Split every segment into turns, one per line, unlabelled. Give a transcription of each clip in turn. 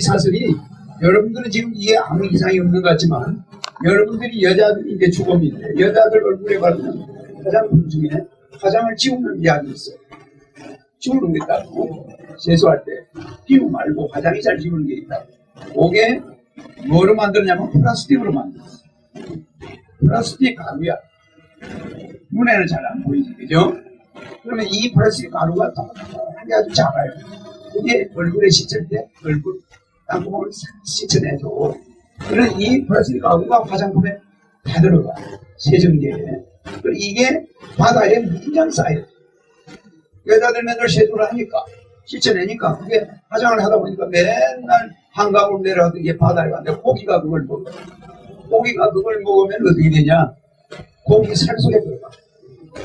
사슬이 여러분들은 지금 이게 아무 이상이 없는 것 같지만 여러분들이 여자들이 이제 주범인데 여자들 얼굴에 바르는 화장품 중에 화장을 지우는 약이 있어요. 지우는 게 있다고 세수할 때 피부 말고 화장이 잘 지우는 게 있다고 그게 뭐로 만드냐면 플라스틱으로 만들었어. 플라스틱 가루야. 눈에는 잘 안 보이지, 그죠? 그러면 이 플라스틱 가루가 하게 아주 작아요. 그게 얼굴에 씻을 때 얼굴 싹 씻어내줘. 그런 이 플라스틱 가루가 화장품에 다 들어가. 세정제에. 그리고 이게 바다에 무장 쌓여요. 여자들 맨날 세수를 하니까 씻어내니까 그게 화장을 하다 보니까 맨날 한강으로 내려가던 게 바다에 갔는데 고기가 그걸 먹어. 고기가 그걸 먹으면 어떻게 되냐? 고기 살 속에 들어가.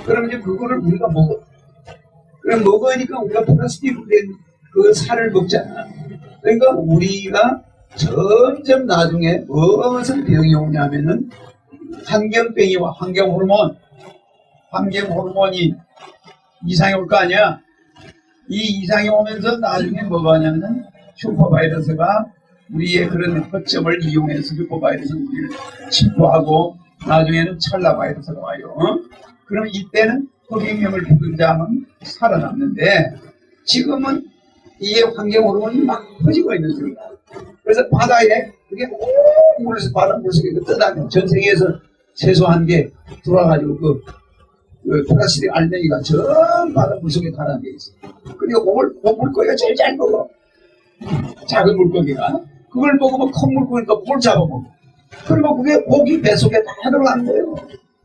그럼 이제 그거를 우리가 먹어. 그럼 먹으니까 우리가 플라스틱으로 된 그 살을 먹잖아. 그러니까 우리가 점점 나중에 무슨 병이 오냐면은 환경병이와 환경 호르몬, 환경 호르몬이 이상이 올 거 아니야? 이 이상이 오면서 나중에 뭐가 하냐면은 슈퍼바이러스가 우리의 그런 허점을 이용해서 슈퍼바이러스는 우리를 침투하고 나중에는 찰나바이러스가 와요. 어? 그럼 이때는 흑행염을 부은 자는 살아남는데 지금은 이게 환경 호르몬이 막 퍼지고 있는 중이야. 그래서 바다에 그게 온 물에서 바다 물속에 그 떠다니는 전 세계에서 최소한 게 돌아가지고 그, 그 플라스틱 알맹이가 전 바다 물속에 가라앉아 있어. 그리고 그걸 그 물고기가 제일 잘 먹어. 작은 물고기가 그걸 먹으면 큰 물고기니까 그걸 잡아먹어. 그리고 그게 고기 뱃속에 다 들어가는 거예요.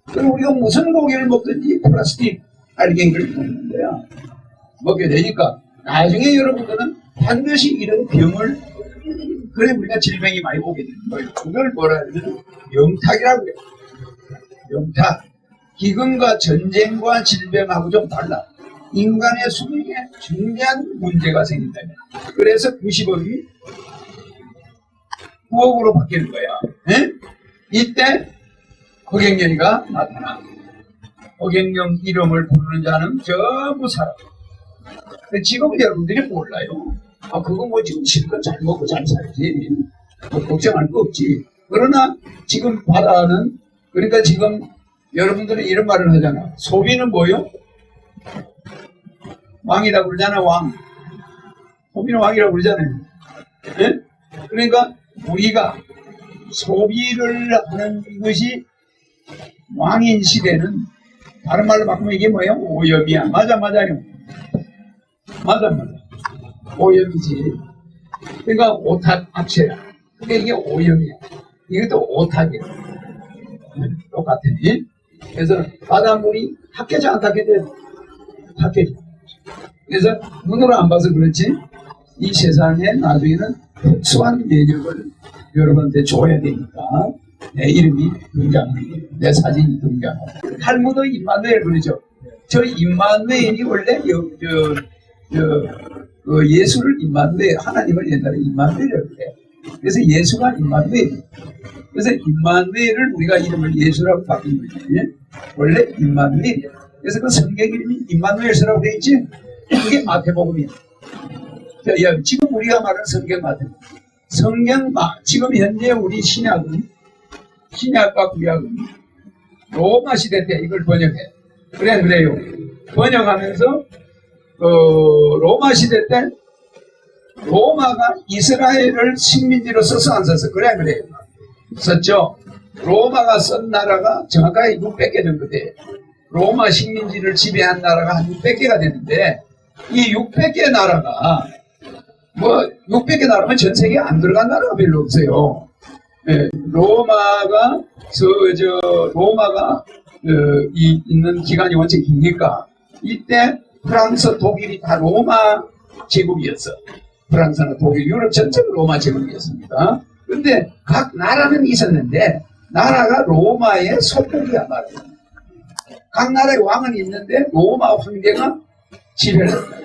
그럼 우리가 무슨 고기를 먹든지 플라스틱 알갱이를 먹는 거야. 먹게 되니까 나중에 여러분들은 반드시 이런 병을 그래 우리가 질병이 많이 오게 되는 거예요. 그걸 뭐라 하냐면 영탁이라고 해요. 영탁. 기근과 전쟁과 질병하고 좀 달라. 인간의 수명에 중요한 문제가 생긴다. 그래서 90억이 9억으로 바뀌는 거야. 예? 이때 허경영이가 나타나. 허경영 이름을 부르는 자는 전부 살아. 근데 지금은 여러분들이 몰라요. 아, 그거 뭐 지금 실컷 잘 먹고 잘 살지. 뭐 걱정할 거 없지. 그러나 지금 바다는, 그러니까 지금 여러분들이 이런 말을 하잖아. 소비는 뭐요? 왕이라고 그러잖아, 왕. 소비는 왕이라고 그러잖아요. 예? 그러니까 우리가 소비를 하는 이것이 왕인 시대는 다른 말로 바꾸면 이게 뭐예요? 오염이야. 맞아, 맞아요. 맞아, 맞아. 오염이지. 그러니까 오탁 합체야. 그게 이게 오염이야. 이것도 오탁이야. 응, 똑같으니. 그래서 바닷물이 탁해져, 안 탁해져? 탁해져. 그래서 눈으로 안 봐서 그렇지. 이 세상에 나중에는 특수한 매력을 여러분한테 줘야 되니까 내 이름이 등장하고 내 사진이 등장하고 탈무드 임마누엘 그러죠. 저 임마누엘이 원래 여, 저, 저, 그 예수를 임마누엘 하나님을 옛날에 임마누엘이라고 그래요. 그래서 예수가 임마누엘. 그래서 임마누엘을 우리가 이름을 예수라고 바뀐 거지. 원래 임마누엘이야. 그래서 그 성경 이름이 임마누엘서라고 돼 있지. 그게 마태복음이야. 자, 야, 지금 우리가 말하는 성경 마태복음. 성경 마, 지금 현재 우리 신약은 신약과 구약은 로마 시대 때 이걸 번역해. 그래 그래요. 번역하면서 어, 로마 시대 때 로마가 이스라엘을 식민지로 써서 안 썼어. 그래 그래요. 썼죠. 로마가 쓴 나라가 정확하게 600개 정도 돼. 로마 식민지를 지배한 나라가 한 600개가 되는데 이 600개 나라가 뭐 600개 나라면 전 세계에 안 들어간 나라가 별로 없어요. 예, 로마가 저, 저 로마가 어, 이, 있는 기간이 원체 기니까 이때 프랑스, 독일이 다 로마 제국이었어. 프랑스나 독일, 유럽 전체가 로마 제국이었습니다. 근데 각 나라는 있었는데 나라가 로마의 속국이야 말이야. 각 나라의 왕은 있는데 로마 황제가 지배를 한다.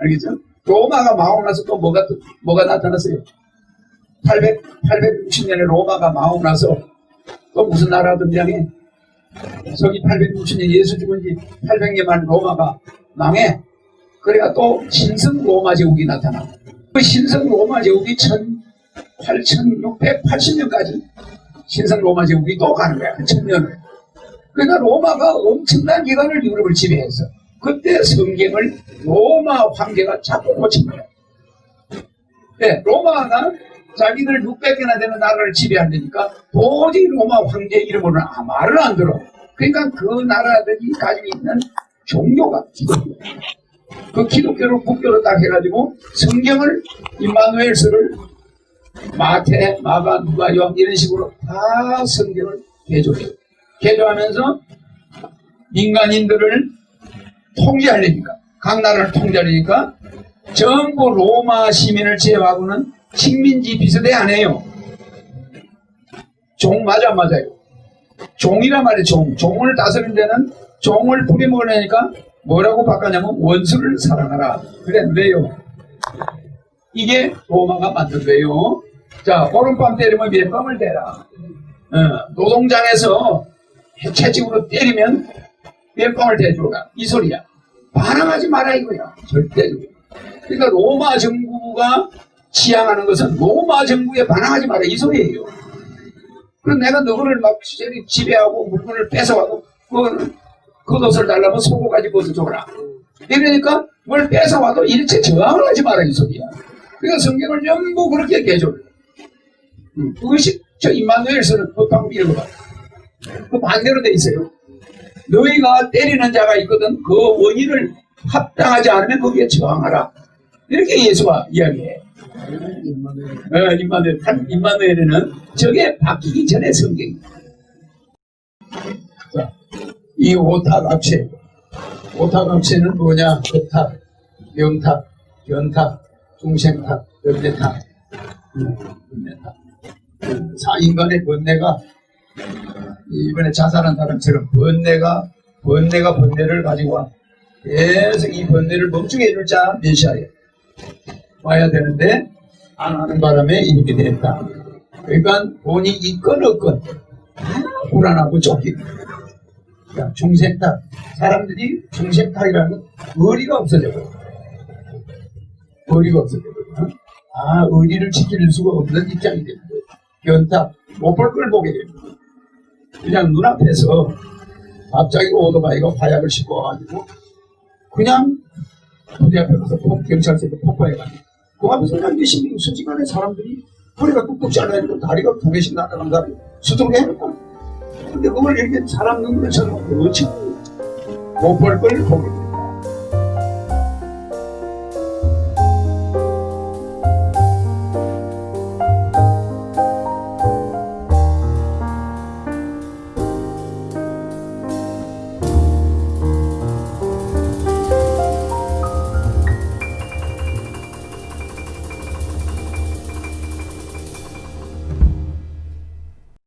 알겠죠? 로마가 망하고 나서 또 뭐가, 또- 뭐가 나타났어요? 800, 860년에 로마가 망하고 나서 또 무슨 나라가 등장해? 저기 860년 예수 죽은 지 800년 만 로마가 망해. 그래가 또 신성 로마 제국이 나타나. 그 신성 로마 제국이 8680년까지 신성 로마 제국이 또 가는 거야. 천년을. 그러니까 로마가 엄청난 기간을 유럽을 지배했어. 그때 성경을 로마 황제가 자꾸 고친 거야. 네, 로마가 자기들 600개나 되는 나라를 지배한다니까 도저히 로마 황제 이름으로는 아, 말을 안 들어. 그러니까 그 나라들이 가지고 있는 종교가 기독교. 그 기독교를 국교로 딱 해가지고 성경을 임마누엘서를 마태, 마가, 누가, 요한 이런 식으로 다 성경을 개조해요. 개조하면서 민간인들을 통제하려니까 각 나라를 통제하려니까 전부 로마 시민을 제외하고는 식민지 비슷해 안 해요. 종 맞아 안 맞아요. 종이란 말이에요. 종. 종을 다스린 데는 종을 부려먹으려니까 뭐라고 바꿨냐면 원수를 사랑하라. 왜요? 이게 로마가 만든 거예요. 자 오른밤 때리면 몇 밤을 대라. 어, 노동장에서 채찍으로 때리면 몇 밤을 대줘라. 이 소리야. 반항하지 마라 이거야. 절대로. 그러니까 로마 정부가 지향하는 것은 로마 정부에 반항하지 마라 이 소리예요. 그럼 내가 너를 막 지배하고 물건을 뺏어가고 그, 그 옷을 달라면 속옷까지 벗어줘라. 이러니까 뭘 뺏어와도 일체 저항을 하지 마라 이 소리야. 그러니까 성경을 전부 그렇게 개조를. 음, 그것이 저 임마누엘서는 그 방법 이런 거 봐. 그 반대로 돼 있어요. 너희가 때리는 자가 있거든 그 원인을 합당하지 않으면 거기에 저항하라. 이렇게 예수가 이야기해. 어, 임마누엘, 한 임마누엘에는 저게 바뀌기 전에 성경이다. 자, 이 오탁 합체. 오탁 합체는 뭐냐? 오탁, 명탁, 연탁, 중생탁, 연대탁, 음, 연대탁. 음, 사인간의 번뇌가 이번에 자살한 사람처럼 번뇌가 번뇌가 번뇌를 가지고 와 계속 이 번뇌를 멈추게 해줄 자 메시아에 와야 되는데 안 하는 바람에 이렇게 됐다. 그러니까 본이 있건 없건 다 불안하고 쫓기고 야, 중생탁 사람들이 중생탁이라는 건 의리가 없어져 버려. 의리가 없어져 버려. 아 의리를 지킬 수가 없는 입장이 되는 거예요. 변탁 못 볼 걸 보게 됩니다 그냥 눈앞에서 갑자기 오토바이가 화약을 싣고 와가지고 그냥 우리 앞에 가서 폭- 경찰서에 폭파해가지고 그 앞에서 그냥 몇십 순식간에 사람들이 허리가 뚝뚝 잘라있고 다리가 두 개씩 날아간 사람이 해놓고 근데 그걸 이렇게 사람 눈으로 쳐다보고 어찌 못볼 걸 보게 돼.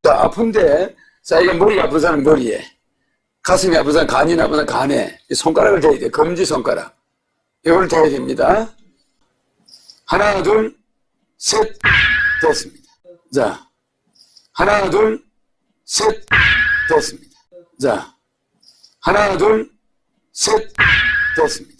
자, 아픈데, 자, 이게 머리가 아픈 사람 머리에, 가슴이 아픈 사람 간이 아픈 사람 간에, 이 손가락을 대야 돼. 검지 손가락. 이걸 대야 됩니다. 하나, 둘, 셋, 됐습니다. 자, 하나, 둘, 셋, 됐습니다. 자, 하나, 둘, 셋, 됐습니다.